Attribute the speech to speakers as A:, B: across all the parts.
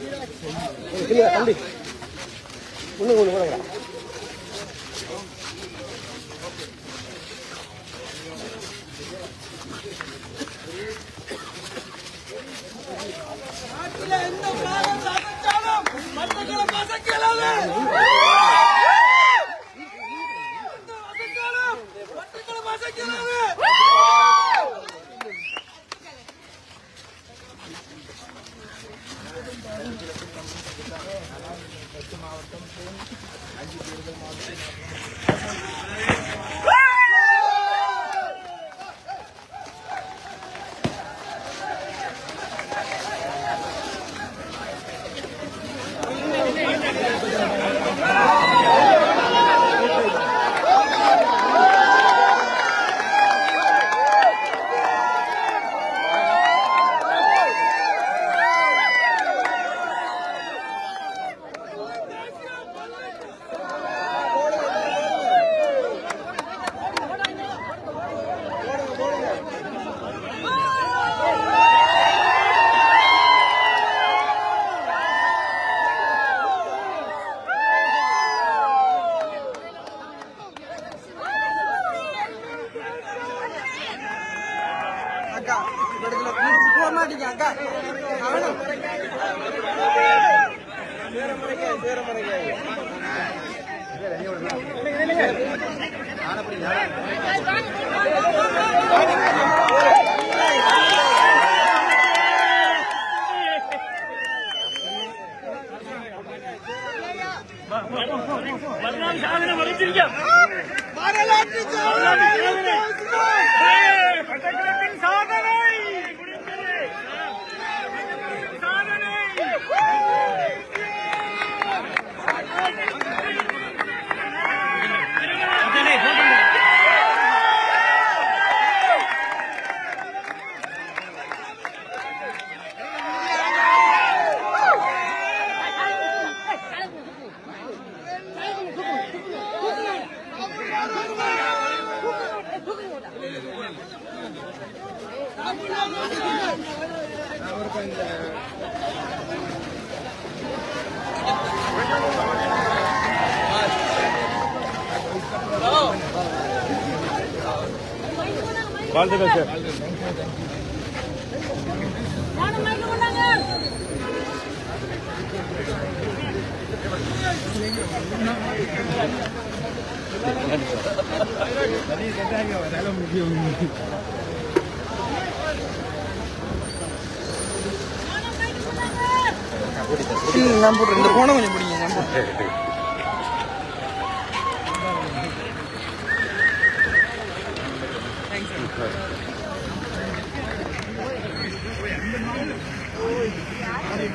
A: தம்பி ஒன்று ஒன்று கூட
B: நாட்டில A de dele é uma hora de chegar.
C: அக்கா. இடத்துல please போக மாட்டீங்க அக்கா. அவனும்
B: வரலாற்று சாதனை
D: பட்டக்கிழப்பின் சாதனை
A: வாழ்த்துக்கள் சார்.
C: நான் போடுறேன் இந்த கொஞ்சம் பிடிங்க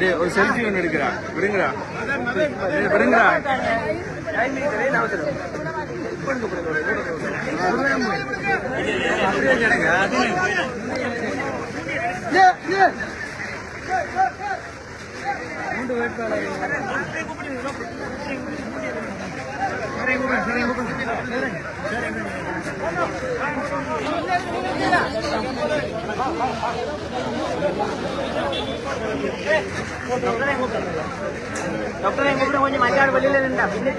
A: டேய் ஒரு செல்ஃபி ஒன்று எடுக்கிறா. விடுங்கடா. டேய், விடுங்கடா.
D: டாக்டர் எங்க கூட கொஞ்சம் மச்சாடு வெளியில நின்றா
C: போங்க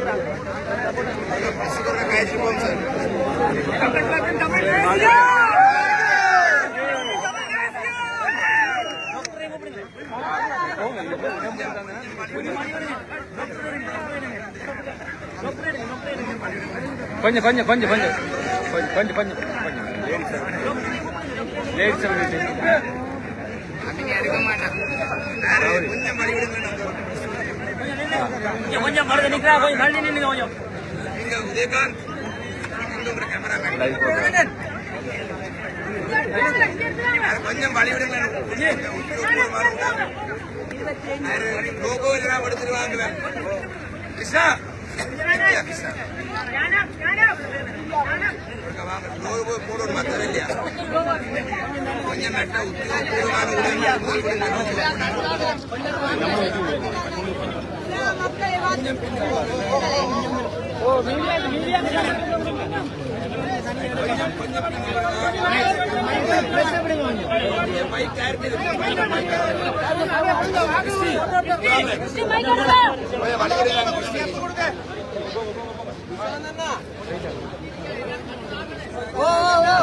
A: கொஞ்சம் கொஞ்சம் கொஞ்சம் கொஞ்சம். கொஞ்சம் கொஞ்சம் கொஞ்சம். கொஞ்சம் லேடிஸ் லேடிஸ்
E: கொஞ்சம் கொஞ்சம் மருந்து நிக்கிறா கொஞ்சம் தள்ளி நின்னுங்க கொஞ்சம்.
C: கொஞ்சம் வழிவிடுங்களேன் லோகோ எல்லாம் எடுத்துருவாங்களே கிருஷ்ணா. கிருஷ்ணா? கொஞ்சம் நட்ட உத்தியோகபூர்வமான
D: உடனே கொஞ்சம் ஓ ஓ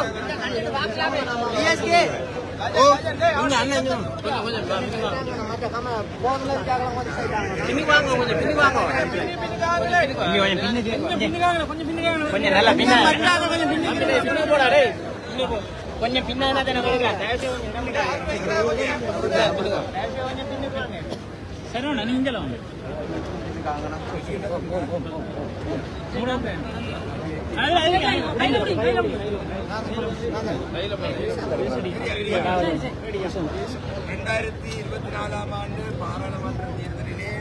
D: கொஞ்சம் பின்னாடி
E: சரி நீங்களும்
C: ரெண்டாயிரத்தி இருபத்தி நாலாம் ஆண்டு பாராளுமன்ற தேர்தலிலே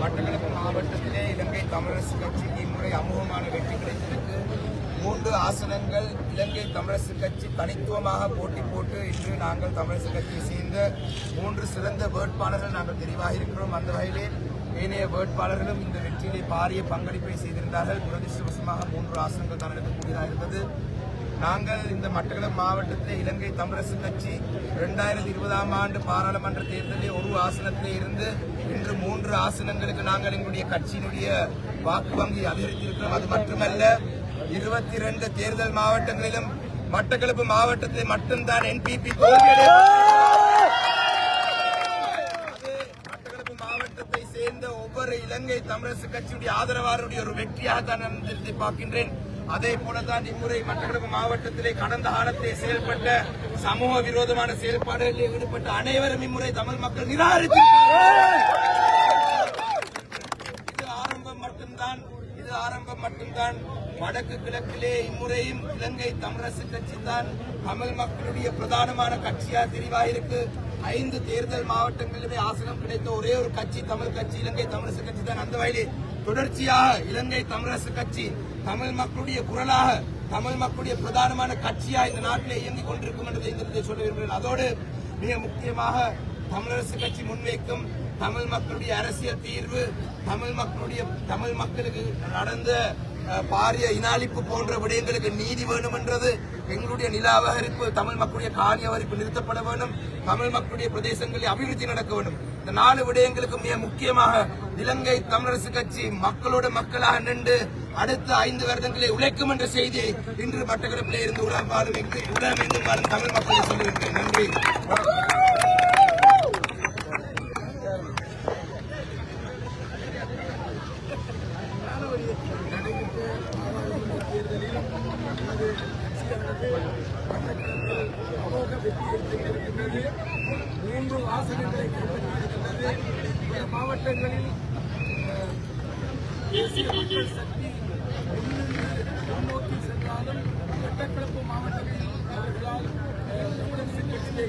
C: மட்டக்களப்பு மாவட்டத்திலே இலங்கை தமிழரசு கட்சிக்கு இம்முறை அமோகமான வெற்றி கிடைத்திருக்கு மூன்று ஆசனங்கள் இலங்கை தமிழரசு கட்சி தனித்துவமாக போட்டி போட்டு இன்று நாங்கள் தமிழரசு கட்சியை சேர்ந்த மூன்று சிறந்த வேட்பாளர்கள் நாங்கள் தெரிவாக இருக்கிறோம் அந்த வகையிலே ஏனைய வேட்பாளர்களும் இந்த வெற்றியிலே பாரிய பங்களிப்பை செய்திருந்தார்கள். துரதிருஷ்டவசமாக மூன்று ஆசனங்கள் தான் எடுக்கக்கூடியதாக இருந்தது. நாங்கள் இந்த மட்டக்களப்பு மாவட்டத்தில் இலங்கை தமிழரசு கட்சி இரண்டாயிரத்தி இருபதாம் ஆண்டு பாராளுமன்ற தேர்தலில் ஒரு ஆசனத்திலே இருந்து இன்று மூன்று ஆசனங்களுக்கு நாங்கள் எங்களுடைய கட்சியினுடைய வாக்கு வங்கி அதிகரித்திருக்கிறோம். அது மட்டுமல்ல இருபத்தி இரண்டு தேர்தல் மாவட்டங்களிலும் மட்டக்களப்பு மாவட்டத்தில் மட்டும்தான் என்பிபி தோல்வியடைய மாவட்டத்தை சேர்ந்த ஒவ்வொரு இலங்கை தமிழரசு கட்சியுடைய ஆதரவாளருடைய ஒரு வெற்றியாக தான் நான் பார்க்கின்றேன். அதே போலதான் இம்முறை மட்டக்களப்பு மாவட்டத்திலே கடந்த காலத்தில் செயல்பட்ட சமூக விரோதமான செயல்பாடுகளில் ஈடுபட்ட அனைவரும் இம்முறை தமிழ் மக்கள் நிராகரித்து இது ஆரம்பம் மட்டும்தான் இது ஆரம்பம் மட்டும்தான். வடக்கு கிழக்கிலே இம்முறையும் இலங்கை தமிழரசு கட்சி தான் தமிழ் மக்களுடைய பிரதானமான கட்சியா தெரிவாயிருக்கு. ஐந்து தேர்தல் மாவட்டங்களிலுமே ஆசனம் கிடைத்த ஒரே ஒரு கட்சி தமிழ் கட்சி இலங்கை தமிழரசு கட்சி தான் அந்த வகையில் தொடர்ச்சியாக இலங்கை தமிழரசு கட்சி தமிழ் மக்களுடைய குரலாக தமிழ் மக்களுடைய பிரதானமான கட்சியாக இந்த நாட்டிலே இயங்கிக் கொண்டிருக்கும் என்பதை சொல்ல விரும்புகிறேன். அதோடு மிக முக்கியமாக தமிழரசு கட்சி முன்வைக்கும் தமிழ் மக்களுடைய அரசியல் தீர்வு தமிழ் மக்களுடைய தமிழ் மக்களுக்கு நடந்த பாரிய இனாளிப்பு போன்ற விடயங்களுக்கு நீதி வேண்டும் என்றது எங்களுடைய நில அபகரிப்பு தமிழ் மக்களுடைய காணி அபகரிப்பு நிறுத்தப்பட வேண்டும். தமிழ் மக்களுடைய பிரதேசங்களில் அபிவிருத்தி நடக்க வேண்டும். இந்த நாலு விடயங்களுக்கு மிக முக்கியமாக இலங்கை தமிழரசு கட்சி மக்களோட மக்களாக நின்று அடுத்த ஐந்து வருடங்களை உழைக்கும் என்ற செய்தியை இன்று மட்டக்களப்பிலே இருந்து உடம்பாடும் உடமெங்கும் வாழும் தமிழ் மக்களை சொல்லியிருக்கிறேன். நன்றி மூன்று ஆசனங்களை கைப்பற்றியிருக்கின்றது இந்த மாவட்டங்களில் அஹ், தேசிய சக்தி முன்னோக்கி சென்றாலும் மட்டக்களப்பு அவர்களால்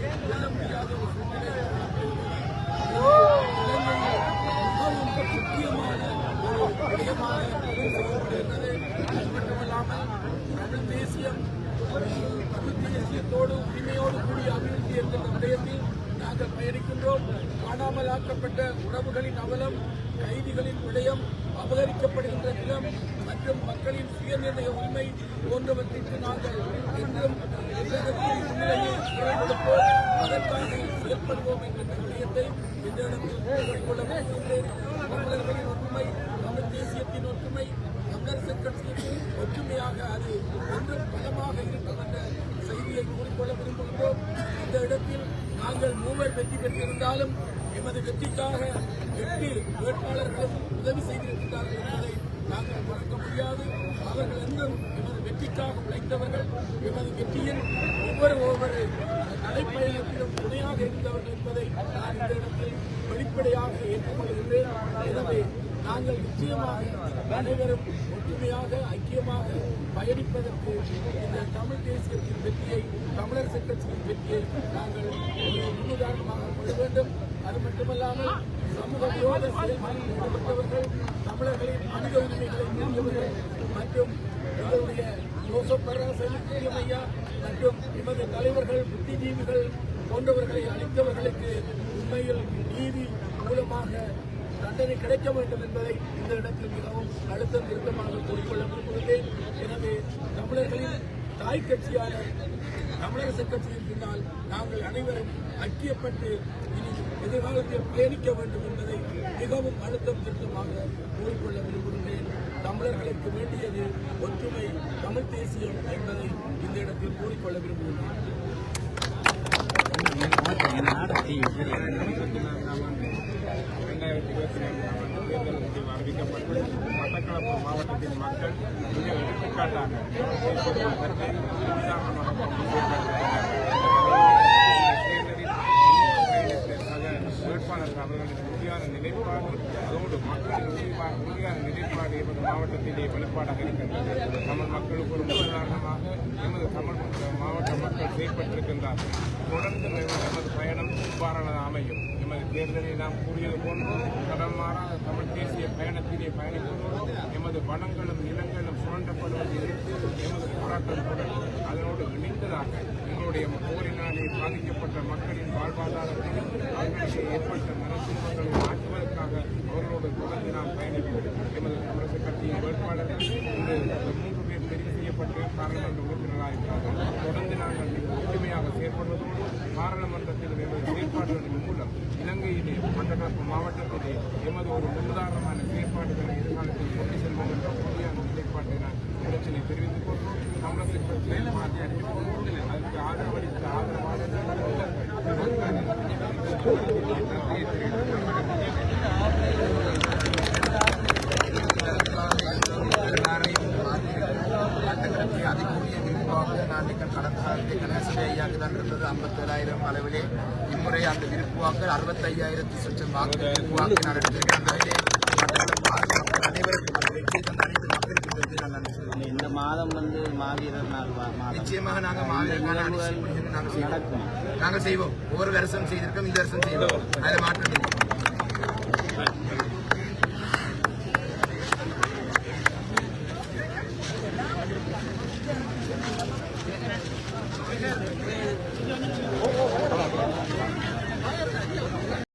C: வெல்ல முடியாத ஒரு சூழ்நிலை மிகவும் முக்கியமான ஒரு விடயமாக இது செயல்படுகிறது அது மட்டுமல்லாமல் தமிழ் தேசியம் தமிழ் தேசியத்தோடு உரிமையோடு கூடிய அபிவிருத்தி என்கிற விடயத்தில் நாங்கள் பயணிக்கின்றோம். காணாமல் ஆக்கப்பட்ட உறவுகளின் அவலம் கைதிகளின் விடயம் அபகரிக்கப்படுகின்ற நிலம் மற்றும் மக்களின் சுயநிர்ணய உரிமை போன்றவற்றிற்கு நாங்கள் என்றும் உலகத்தில் குரல் அதற்காக செயல்படுவோம் என்கின்ற விடயத்தை இந்த இடத்தில் தமிழர்களின் ஒற்றுமை தமிழ் தேசியத்தின் ஒற்றுமை தமிழரசு கட்சியின் ஒற்றுமையாக அது व्यक्ति का है। நாங்கள்
F: நிச்சயமாக அனைவரும் ஒற்றுமையாக ஐக்கியமாக பயணிப்பதற்கு இந்த தமிழ் தேசியத்தின் வெற்றியை தமிழரசு கட்சியின் வெற்றியை நாங்கள் முன்னுதாரணமாக கொள்ள வேண்டும் அது மட்டுமல்லாமல் சமூக விரோத செயல்களில் ஈடுபட்டவர்கள் தமிழர்களின் மனித உரிமைகளை மீறியவர்கள் மற்றும் எங்களுடைய ஜோசப் பராசன் ஐயா மற்றும் எமது தலைவர்கள் புத்திஜீவிகள் போன்றவர்களை அளித்தவர்களுக்கு உண்மையில் நீதி மூலமாக தண்டனை கிடைக்க வேண்டும் என்பதை இந்த இடத்தில் மிகவும் அழுத்தம் திருத்தமாக கூறிக்கொள்ள விரும்புகிறேன் எனவே தமிழர்களின் தாய் கட்சியான தமிழரசு கட்சியின் பின்னால் நாங்கள் அனைவரும் ஐக்கியப்பட்டு இனி எதிர்காலத்தில் பயணிக்க வேண்டும் என்பதை மிகவும் அழுத்தம் திருத்தமாக கூறிக்கொள்ள விரும்புகிறேன் தமிழர்களுக்கு வேண்டியது ஒற்றுமை தமிழ் தேசியம் என்பதை இந்த இடத்தில் கூறிக்கொள்ள விரும்புகிறேன்
A: ரெண்டாயிரத்தி இருபத்தி ரெண்டாம் ஆண்டு தேர்தல் முடிவு அறிவிக்கப்பட்டு மட்டக்களப்பு மாவட்டத்தின் மக்கள் மிக எடுத்துக்காட்டாக வேட்பாளர் அவர்களின் உறுதியான நிலைப்பாடு அதோடு மக்களின் உறுதியான நிலைப்பாடு எமது மாவட்டத்திலே வெளிப்பாடாக இருக்கின்றது தமிழ் மக்களுக்கு ஒரு உதாரணமாக எமது தமிழ் மாவட்ட மக்கள் தொடர்ந்து எமது பயணம் இவ்வாறானது அமையும். எமது தேர்தலில் நாம் கூறியது போன்று கடல் தமிழ் தேசிய பயணத்திலே பயணிப்பதோடு எமது வளங்களும் நிலங்களும் சுரண்டப்படுவதை எதிர்த்து எமது போராட்டம் தொடரும். அதனோடு இணைந்ததாக எங்களுடைய போரினாலே பாதிக்கப்பட்ட மக்களின் வாழ்வாதாரத்தையும் அவர்களுக்கு ஏற்பட்ட மனத்துன்பங்களை மாற்றுவதற்காக அவர்களோடு தொடர்ந்து நாம் பயணிப்போம் எமது தமிழக கட்சியின் வேட்பாளர்கள் இன்று மூன்று பேர் தெரிவு செய்யப்பட்டு பாராளுமன்ற உறுப்பினராக இருக்கிறார்கள் தொடர்ந்து நாங்கள் மிக ஒற்றுமையாக செயற்படுவதோடு பாராளுமன்றத்தில் எமது செயற்பாடுகளின் மூலம் இலங்கையிலே மட்டக்களப்பு மாவட்டத்திலே எமது ஒரு முன்னுதாரணமான செயற்பாடுகளை எதிர்காலத்தில் கொண்டு செல்வோம் என்ற உறுதியான நிலைப்பாட்டை நான் இடத்திலே தெரிவித்துக் கொள்வோம் தமிழக கட்சி செயல்பாட்டை அறிவித்துக் கொண்டு அதற்கு ஆதரவளித்த
F: அதிகூடிய விருப்பாக நான் கடந்த காலத்தை கணேசன் ஐயாக்கு தான் இருந்தது ஐம்பத்தேழாயிரம் அளவிலே இம்முறை அந்த விருப்பு வாக்கள் அறுபத்தையாயிரத்தி சொச்சம் வாக்கு விருப்பு வாக்கு நான் அனைவருக்கும் மக்களுக்கு இந்த
D: மாதம் வந்து மாவீரர் நாள்
F: நிச்சயமாக நாங்கள் மாவீரர் நாள் முடிஞ்சது நாங்கள் செய்வோம். ஒவ்வொரு வருஷம் செய்திருக்கோம் இந்த வருஷம் செய்வோம். அதை மாற்றம்